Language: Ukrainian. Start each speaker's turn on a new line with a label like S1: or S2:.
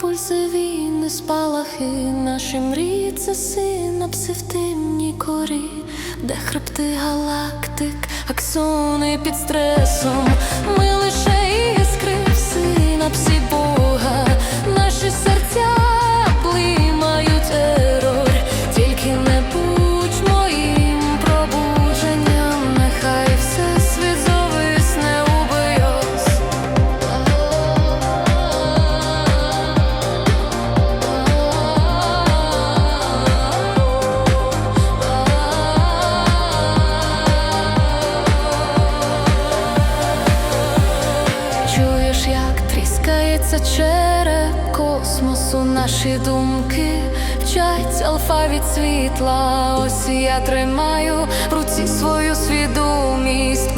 S1: пульсові не спалахи, наші мрії це синапси в темній корі, де хребти галактик, аксони під стресом, ми лише іскри в синапсі. Тріскається череп космосу, наші думки вчать алфавіт світла. Ось я тримаю в руці свою свідомість.